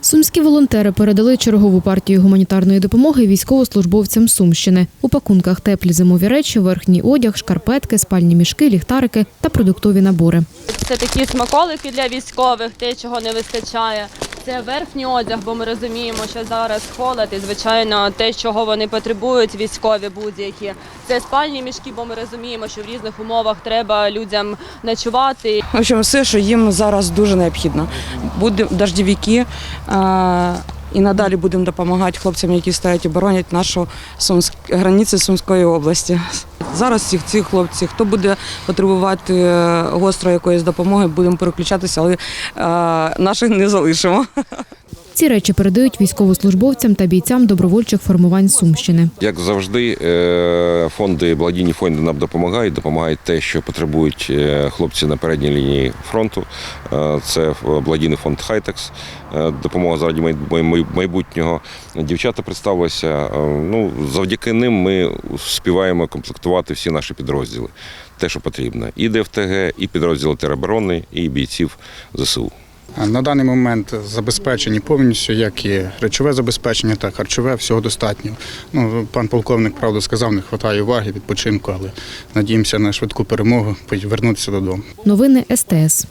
Сумські волонтери передали чергову партію гуманітарної допомоги військовослужбовцям Сумщини. У пакунках теплі зимові речі, верхній одяг, шкарпетки, спальні мішки, ліхтарики та продуктові набори. Це такі смаколики для військових, те, чого не вистачає. Це верхній одяг, бо ми розуміємо, що зараз холод і, звичайно, те, чого вони потребують, військові будь-які. Це спальні мішки, бо ми розуміємо, що в різних умовах треба людям ночувати. В общем, все, що їм зараз дуже необхідно. Буде дождівики. А, і надалі будемо допомагати хлопцям, які стоять і боронять нашу Сумськ... границі Сумської області. Зараз всіх ці хлопці, хто буде потребувати гостро гострої якоїсь допомоги, будемо переключатися, але е, наших не залишимо. Ці речі передають військовослужбовцям та бійцям добровольчих формувань Сумщини. Як завжди, е, фонди, благодійні фонди нам допомагають, допомагають те, що потребують е, хлопці на передній лінії фронту. Е, Це благодійний фонд Хайтекс, допомога заради май- май- майбутнього. Дівчата представилися. Ну, завдяки ним ми співаємо комплектувати всі наші підрозділи. Те, що потрібно. І ДФТГ, і підрозділи тероборони, і бійців ЗСУ. На даний момент забезпечені повністю, як і речове забезпечення, так і харчове, всього достатньо. Ну, пан полковник правда сказав, не вистачає уваги, відпочинку, але надіємося на швидку перемогу, повернутися додому. Новини СТС.